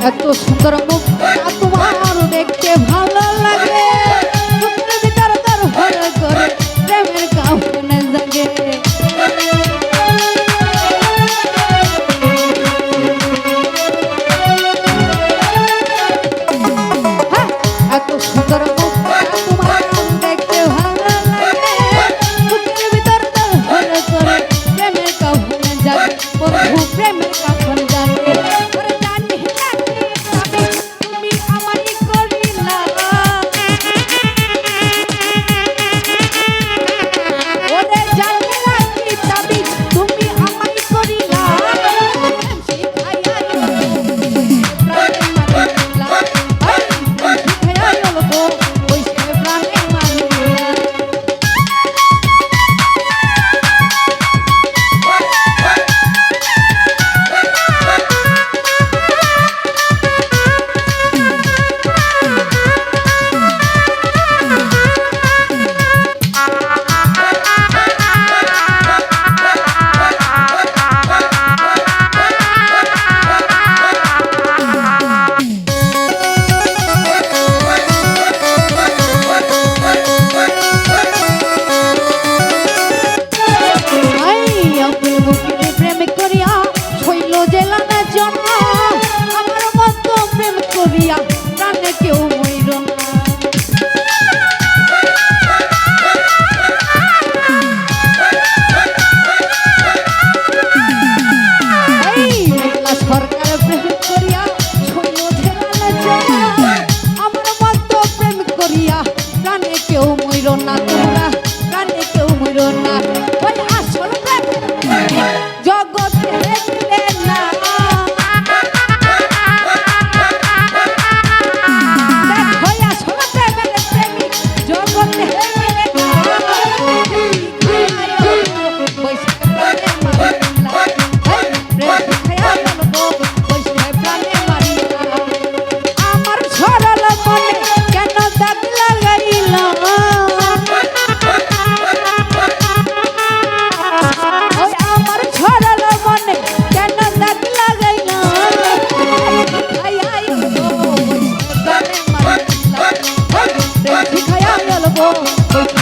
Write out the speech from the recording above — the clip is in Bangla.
এত সুন্দর মুখ তোমার দেখতে ভালো ময়ূর না তোমরা কানে কেউ ময়ূর না। চলবো